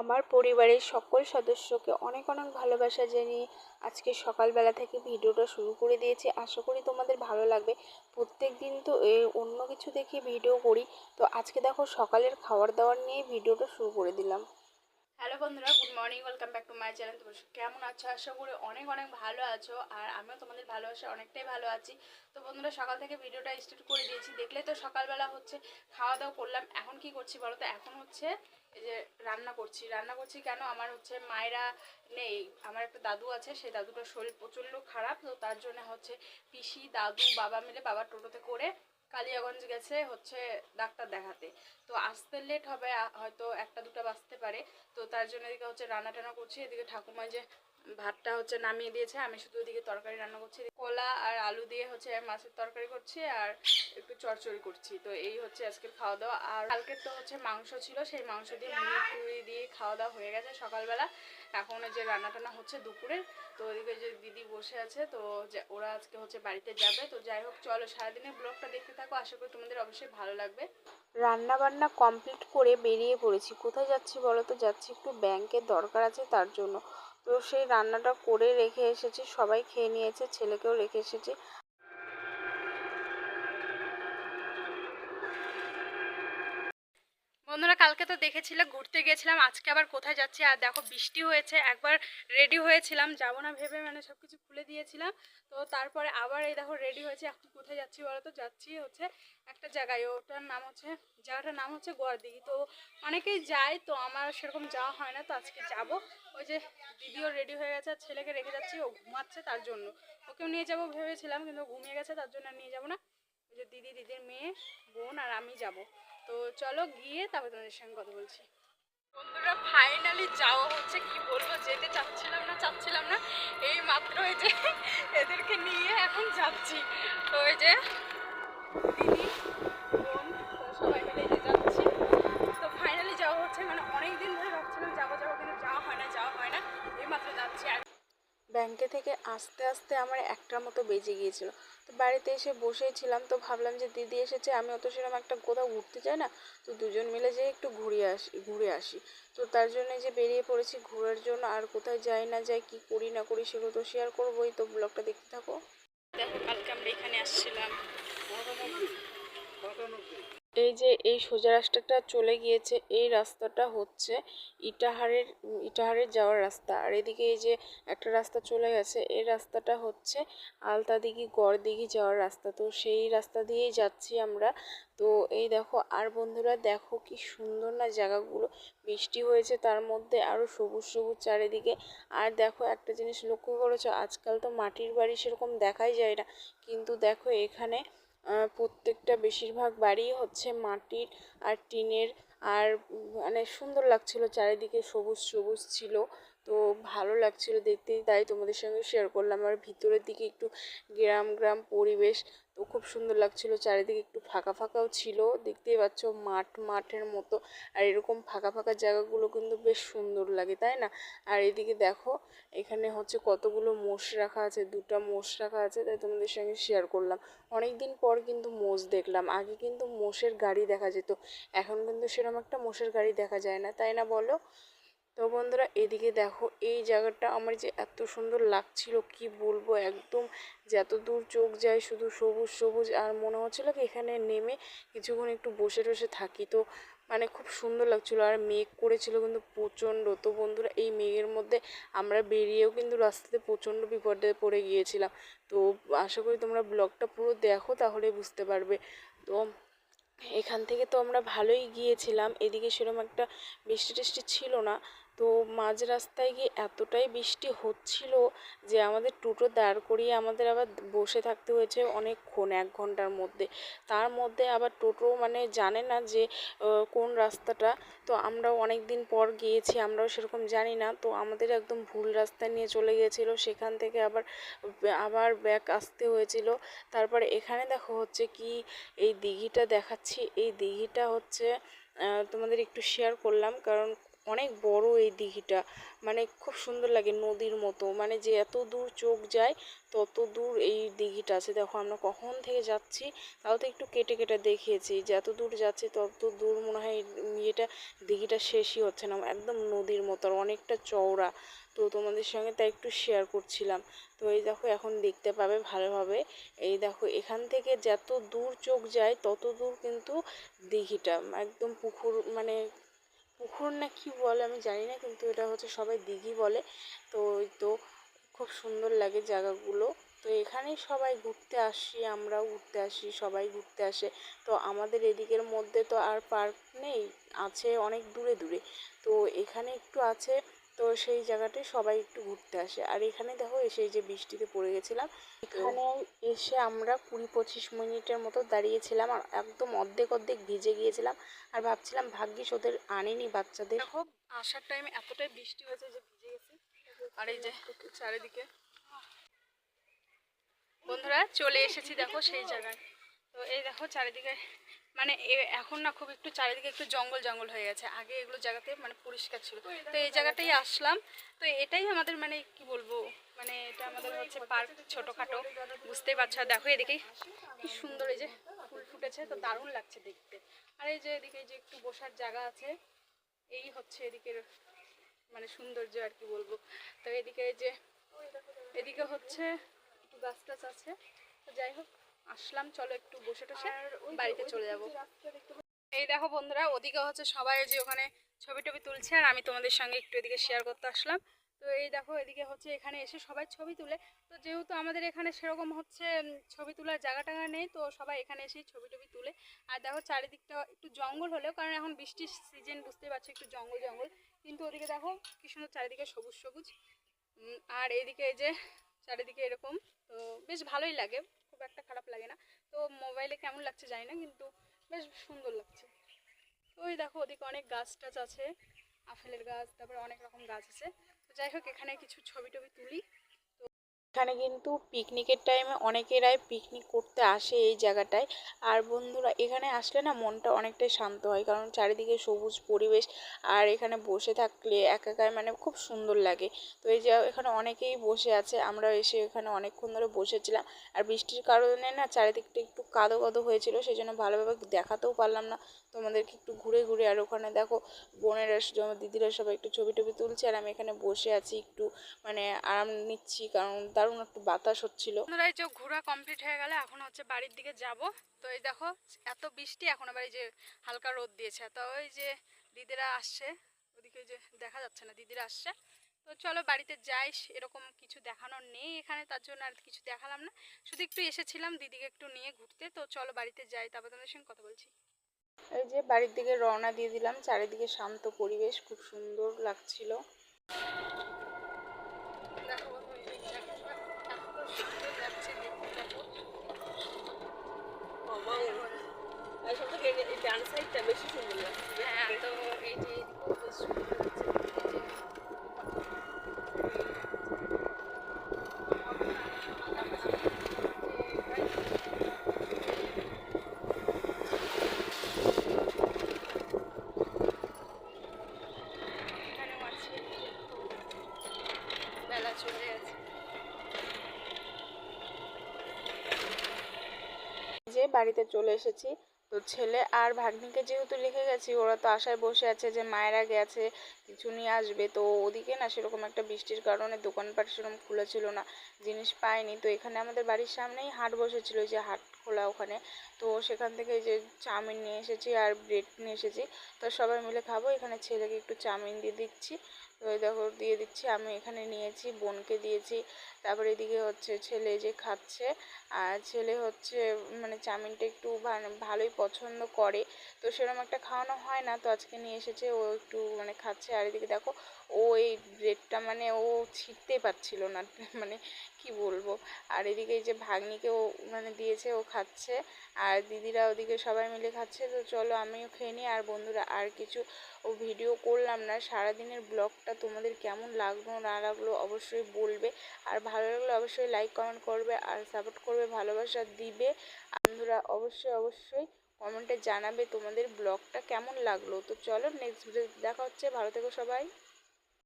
আমার পরিবারের সকল সদস্যকে অনেক অনেক ভালোবাসা জানিয়ে আজকে সকালবেলা থেকে ভিডিওটা শুরু করে দিয়েছি। আশা করি তোমাদের ভালো লাগবে। প্রত্যেক দিন তো অন্য কিছু দেখে ভিডিও করি। তো আজকে দেখো সকালের খাবার দাবার নিয়ে ভিডিওটা শুরু করে দিলাম। হ্যালো বন্ধুরা, good morning, welcome back to my channel. তোমার কেমন আছো? আশা করি অনেক অনেক ভালো আছো, আর আমিও তোমাদের ভালোবাসা অনেকটাই ভালো আছি। তো বন্ধুরা, সকাল থেকে ভিডিওটা স্টার্ট করে দিয়েছি। দেখলে তো সকালবেলা হচ্ছে খাওয়া দাওয়া করলাম। এখন কি করছি বলো তো? এখন হচ্ছে এই যে রান্না করছি। রান্না করছি কেন? আমার হচ্ছে মায়েরা নেই। আমার একটা দাদু আছে, সেই দাদুটার শরীর প্রচণ্ড খারাপ। তো তার জন্য হচ্ছে পিসি, দাদু, বাবা মিলে বাবার টোটোতে করে কালিয়াগঞ্জ গেছে হচ্ছে ডাক্তার দেখাতে। তো আসতে লেট হবে হয়তো একটা দুটো বাজতে পারে। তো তার জন্য এদিকে হচ্ছে রান্না টানা করছি, এদিকে ঠাকুমা যে ভাতটা হচ্ছে নামিয়ে দিয়েছে, আমি শুধু ওদিকে তরকারি রান্না করছি। কলা আর আলু দিয়ে হচ্ছে মাছের তরকারি করছি আর একটু চচ্চড়ি করছি। তো এই হচ্ছে আজকের খাওয়া দাওয়া আর কালকের তো হচ্ছে মাংস ছিল, সেই মাংস দিয়ে মুড়ি দিয়ে খাওয়া দাওয়া হয়ে গেছে সকালবেলা। এখন যে রান্না টান্না হচ্ছে দুপুরে তো ওদিকে যে দিদি বসে আছে, তো ওরা আজকে হচ্ছে বাড়িতে যাবে। তো যাই হোক, চলো সারাদিনের ব্লগটা দেখতে থাকো, আশা করি তোমাদের অবশ্যই ভালো লাগবে। রান্না বান্না কমপ্লিট করে বেরিয়ে পড়েছি। কোথায় যাচ্ছি বলো তো? যাচ্ছি একটু ব্যাংকের দরকার আছে তার জন্য। তো সেই রান্নাটা করে রেখে এসেছি, সবাই খেয়ে নিয়েছে, ছেলেকেও রেখে এসেছি। বন্ধুরা কালকে তো দেখেছিলে, ঘুরতে গেছিলাম, আজকে আবার কোথায় যাচ্ছি? আর দেখো বৃষ্টি হয়েছে, একবার রেডি হয়েছিলাম, যাব না ভেবে মানে সব কিছু খুলে দিয়েছিলাম। তো তারপরে আবার এই দেখো রেডি হয়েছে, এখন কোথায় যাচ্ছি বলো তো যাচ্ছি হচ্ছে একটা জায়গায়, ওটার নাম হচ্ছে, জায়গাটার নাম হচ্ছে গোয়ারদিঘি। তো অনেকেই যায়, তো আমার সেরকম যাওয়া হয় না, তো আজকে যাব। ওই যে দিদিও রেডি হয়ে গেছে, আর ছেলেকে রেখে যাচ্ছি, ও ঘুমাচ্ছে তার জন্য। ওকেও নিয়ে যাব ভেবেছিলাম, কিন্তু ঘুমিয়ে গেছে, তার জন্য নিয়ে যাব না। ওই যে দিদি, দিদির মেয়ে, বোন, আর আমি যাব। তো চলো গিয়ে তারপর তোমাদের সঙ্গে কথা বলছি। বন্ধুরা ফাইনালি যাওয়া হচ্ছে। কি বলব, যেতে চাচ্ছিলাম না চাচ্ছিলাম না। এই মাত্র এই যে এদেরকে নিয়ে এখন যাচ্ছি। তো এই যে ব্যাংকে থেকে আস্তে আস্তে আমার একটার মতো বেজে গিয়েছিল। তো বাড়িতে এসে বসেই ছিলাম তো ভাবলাম যে দিদি এসেছে আমি অত সেরকম একটা কোথাও ঘুরতে যাই না। তো দুজন মিলে যেয়ে একটু ঘুরে আসি ঘুরে আসি। তো তার জন্য যে বেরিয়ে পড়েছি ঘোরার জন্য আর কোথায় যাই না যাই কি করি না করি সেগুলো তো শেয়ার করবোই। তো ব্লগটা দেখতে থাকো। দেখো কালকে আমরা এখানে আসছিলাম। এই যে এই সোজা রাস্তাটা চলে গিয়েছে, এই রাস্তাটা হচ্ছে ইটাহারের ইটাহারের যাওয়ার রাস্তা। আর এদিকে এই যে একটা রাস্তা চলে গেছে, এই রাস্তাটা হচ্ছে আলতা দিঘি, গড় দিঘি যাওয়ার রাস্তা। তো সেই রাস্তা দিয়েই যাচ্ছি আমরা। তো এই দেখো, আর বন্ধুরা দেখো কি সুন্দর না জায়গাগুলো। বৃষ্টি হয়েছে তার মধ্যে আরও সবুজ সবুজ চারিদিকে। আর দেখো একটা জিনিস লক্ষ্য করেছ, আজকাল তো মাটির বাড়ি সেরকম দেখাই যায় না। কিন্তু দেখো এখানে প্রত্যেকটা বেশিরভাগ বাড়ি হচ্ছে মাটির আর টিনের। আর মানে সুন্দর লাগছিল, চারিদিকে সবুজ সবুজ ছিল। তো ভালো লাগছিল দেখতে তাই তোমাদের সঙ্গে শেয়ার করলাম। আর ভিতরের দিকে একটু গ্রাম গ্রাম পরিবেশ, তো খুব সুন্দর লাগছিল। চারিদিকে একটু ফাঁকা ফাঁকাও ছিল। দেখতেই পাচ্ছ মাঠ, মাঠের মতো। আর এরকম ফাঁকা ফাঁকা জায়গাগুলো কিন্তু বেশ সুন্দর লাগে, তাই না? আর এদিকে দেখো, এখানে হচ্ছে কতগুলো মোষ রাখা আছে, দুটো মোষ রাখা আছে, তাই তোমাদের সঙ্গে শেয়ার করলাম। অনেক দিন পর কিন্তু মোষ দেখলাম। আগে কিন্তু মোষের গাড়ি দেখা যেত, এখন কিন্তু সেরকম একটা মোষের গাড়ি দেখা যায় না, তাই না বলো? তো বন্ধুরা, এদিকে দেখো, এই জায়গাটা আমার যে এত সুন্দর লাগছিল, কি বলব একদম যত দূর চোখ যায় শুধু সবুজ সবুজ, আর মনে হচ্ছিল কি এখানে নেমে কিছুক্ষণ একটু বসে টসে থাকি। তো মানে খুব সুন্দর লাগছিল, আর মেঘ করেছিল কিন্তু প্রচণ্ড। তো বন্ধুরা, এই মেঘের মধ্যে আমরা বেরিয়েও কিন্তু রাস্তাতে প্রচণ্ড বিপদে পড়ে গিয়েছিলাম। তো আশা করি তোমরা ব্লগটা পুরো দেখো, তাহলে বুঝতে পারবে। তো এখান থেকে তো আমরা ভালোই গিয়েছিলাম, এদিকে সেরকম একটা বৃষ্টি টিষ্টি ছিল না। তো মাঝ রাস্তায় গিয়ে এতটাই বৃষ্টি হচ্ছিল যে আমাদের টোটো দাঁড় করিয়ে আমাদের আবার বসে থাকতে হয়েছে অনেকক্ষণ, এক ঘণ্টার মধ্যে। তার মধ্যে আবার টোটো মানে জানে না যে কোন রাস্তাটা। তো আমরাও অনেক দিন পর গিয়েছি, আমরাও সেরকম জানি না। তো আমাদের একদম ভুল রাস্তা নিয়ে চলে গিয়েছিল, সেখান থেকে আবার আবার ব্যাক আসতে হয়েছিল। তারপরে এখানে দেখো হচ্ছে কি, এই দিঘিটা দেখাচ্ছি। এই দিঘিটা হচ্ছে তোমাদের একটু শেয়ার করলাম। কারণ অনেক বড় এই দিঘিটা। মানে খুব সুন্দর লাগে নদীর মতো। মানে যে এত দূর চোখ যায়, তত দূর এই দিঘিটা আছে। দেখো, আমরা কখন থেকে যাচ্ছি, তাও তো একটু কেটে কেটে দেখিয়েছি। যে এত দূর যাচ্ছি, তত দূর মনে হয় ইয়েটা, দিঘিটা শেষই হচ্ছে না। একদম নদীর মতো আর অনেকটা চওড়া। তো তোমাদের সঙ্গে তাই একটু শেয়ার করছিলাম। তো এই দেখো, এখন দেখতে পাবে ভালোভাবে। এই দেখো, এখান থেকে যত দূর চোখ যায়, তত দূর কিন্তু দিঘিটা। একদম পুকুর মানে পুকুর না কি বলে আমি জানি না, কিন্তু এটা হচ্ছে সবাই দিঘি বলে। তো ওই তো খুব সুন্দর লাগে জায়গাগুলো। তো এখানেই সবাই ঘুরতে আসি, আমরাও ঘুরতে আসি, সবাই ঘুরতে আসে। তো আমাদের এদিকের মধ্যে তো আর পার্ক নেই, আছে অনেক দূরে দূরে। তো এখানে একটু আছে তো সেই জায়গাটায় সবাই একটু ঘুরতে আসে। আর এখানে দেখো এসে এই যে বৃষ্টিতে পড়ে গেছিলাম। এখানে এসে আমরা কুড়ি পঁচিশ মিনিটের মতো দাঁড়িয়েছিলাম আর একদম অর্ধেক অর্ধেক ভিজে গিয়েছিলাম। আর ভাবছিলাম, ভাগ্যিস ওদের আনেনি বাচ্চাদের। দেখো, আসার টাইমে এতটাই বৃষ্টি হয়েছে যে ভিজে গেছি। আর এই যে চারিদিকে। বন্ধুরা, চলে এসেছি দেখো সেই জায়গায়। তো এই দেখো চারিদিকে মানে এখন না খুব একটু চারিদিকে একটু জঙ্গল জঙ্গল হয়ে গেছে। আগে এগুলো জায়গাতে মানে পরিষ্কার ছিল। তো এই জায়গাটাই আসলাম। তো এটাই আমাদের মানে কি বলব? মানে এটা আমাদের হচ্ছে পার্ক ছোটোখাটো। বুঝতেই পারছ? দেখো এদিকে কি সুন্দর এই যে ফুল ফুটেছে। তো দারুণ লাগছে দেখতে। আর এই যে এদিকে এই যে একটু বসার জায়গা আছে এই হচ্ছে এদিকের মানে সৌন্দর্য আর কি বলব। তো এদিকে যে এদিকে হচ্ছে একটু গাছ টাছ আছে। তো যাই হোক আসলাম চলো একটু বসে টসে বাড়িতে চলে যাব। এই দেখো বন্ধুরা ওদিকে হচ্ছে সবাই যে ওখানে ছবি টবি তুলছে আর আমি তোমাদের সঙ্গে একটু এদিকে শেয়ার করতে আসলাম। তো এই দেখো এদিকে হচ্ছে এখানে এসে সবাই ছবি তুলে। তো যেহেতু আমাদের এখানে সেরকম হচ্ছে ছবি তোলার জায়গা টাগা নেই তো সবাই এখানে এসেই ছবি টবি তুলে। আর দেখো চারিদিকটা একটু জঙ্গল হলেও কারণ এখন বৃষ্টির সিজন বুঝতে পারছ একটু জঙ্গল জঙ্গল। কিন্তু ওদিকে দেখো কি সুন্দর চারিদিকে সবুজ সবুজ। আর এদিকে এই যে চারিদিকে এরকম তো বেশ ভালোই লাগে। খুব একটা খারাপ লাগে না। তো মোবাইলে কেমন লাগছে জানি না, কিন্তু বেশ সুন্দর লাগছে। ওই দেখো, ওদিকে অনেক গাছ টাছ আছে, আপেলের গাছ, তারপরে অনেক রকম গাছ আছে। তো যাই হোক, এখানে কিছু ছবি টবি তুলি। এখানে কিন্তু পিকনিকের টাইমে অনেকেরাই পিকনিক করতে আসে এই জায়গাটায়। আর বন্ধুরা, এখানে আসলে না মনটা অনেকটাই শান্ত হয়, কারণ চারিদিকে সবুজ পরিবেশ আর এখানে বসে থাকলে একাকার মানে খুব সুন্দর লাগে। তো এই যে এখানে অনেকেই বসে আছে আমরা এসে এখানে অনেকক্ষণ ধরে বসেছিলাম। আর বৃষ্টির কারণে না চারিদিকটা একটু কাদো কাদো হয়েছিল সেই জন্য ভালোভাবে দেখাতেও পারলাম না। তোমাদেরকে একটু ঘুরে ঘুরে, আর ওখানে দেখো বোনেরা দিদিরা সবাই একটু ছবি টবি তুলছে, আর আমি এখানে বসে আছি একটু মানে আরাম নিচ্ছি, কারণ দারুণ একটু বাতাস হচ্ছিল। বন্ধুরা এই যে ঘোরা কমপ্লিট হয়ে গেলে এখন হচ্ছে বাড়ির দিকে যাব। তো এই দেখো এত বৃষ্টি এখন আবার এই যে হালকা রোদ দিয়েছে। তো ওই যে দিদিরা আসছে ওদিকে যে দেখা যাচ্ছে না দিদিরা আসছে। তো চলো বাড়িতে যাই এরকম কিছু দেখানোর নেই এখানে তার জন্য আর কিছু দেখালাম না। শুধু একটু এসেছিলাম দিদিকে একটু নিয়ে ঘুরতে। তো চলো বাড়িতে যাই তারপর তোমাদের সঙ্গে কথা বলছি। এই যে বাড়ির দিকে রওনা দিয়ে দিলাম চারিদিকে শান্ত পরিবেশ খুব সুন্দর লাগছিল দেখো বন্ধু, এই জায়গাটা এত সুন্দর লাগছে দেখতে দেখো। ডান সাইডটা বেশি সুন্দর লাগছে হ্যাঁ তো এই যে এদিকেও বেশ সুন্দর লাগছে এই যে এখানেও আছে বেলা যে বাড়িতে চলে এসেছি, তো ছেলে আর ভাগ্নিকে যেহেতু রেখে গেছি, ওরা তো আশায় বসে আছে যে মায়েরা গেছে কিছু নিয়ে আসবে। তো ওদিকে না সেরকম একটা বৃষ্টির কারণে দোকানপাট সেরকম খোলা ছিল না, জিনিস পাইনি। তো এখানে আমাদের বাড়ির সামনেই হাট বসেছিল যে হাট খোলা ওখানে। তো সেখান থেকে যে চাউমিন নিয়ে এসেছি আর ব্রেড নিয়ে এসেছি। তো সবাই মিলে খাব, এখানে ছেলেকে একটু চাউমিন দিয়ে দিচ্ছি। তো এই দেখো দিয়ে দিচ্ছি। আমি এখানে নিয়েছি বোনকে দিয়েছি। তারপরে এদিকে হচ্ছে ছেলে যে খাচ্ছে, আর ছেলে হচ্ছে মানে চাউমিনটা একটু ভালোই পছন্দ করে। তো সেরকম একটা খাওয়ানো হয় না, তো আজকে নিয়ে এসেছে, ও একটু মানে খাচ্ছে। আর এদিকে দেখো, ও এই ব্রেডটা মানে ও ছিঁড়তেই পারছিল না মানে কি বলব। আর এদিকে এই যে ভাগ্নিকে ও মানে দিয়েছে, ও খাচ্ছে। আর দিদিরা ওদিকে সবাই মিলে খাচ্ছে। তো চলো আমিও খেয়ে নিই। আর বন্ধুরা, আর কিছু ও ভিডিও করলাম না। সারাদিনের ব্লগটা তোমাদের কেমন লাগল না লাগল অবশ্যই বলবে। আর ভালো লাগলে অবশ্যই লাইক কমেন্ট করবে আর সাপোর্ট করবে, ভালোবাসা দিবে। বন্ধুরা, অবশ্যই অবশ্যই কমেন্টে জানাবে তোমাদের ব্লগটা কেমন লাগল। তো চলো নেক্সট ভিডিও দেখা হচ্ছে। ভালো থেকো সবাই।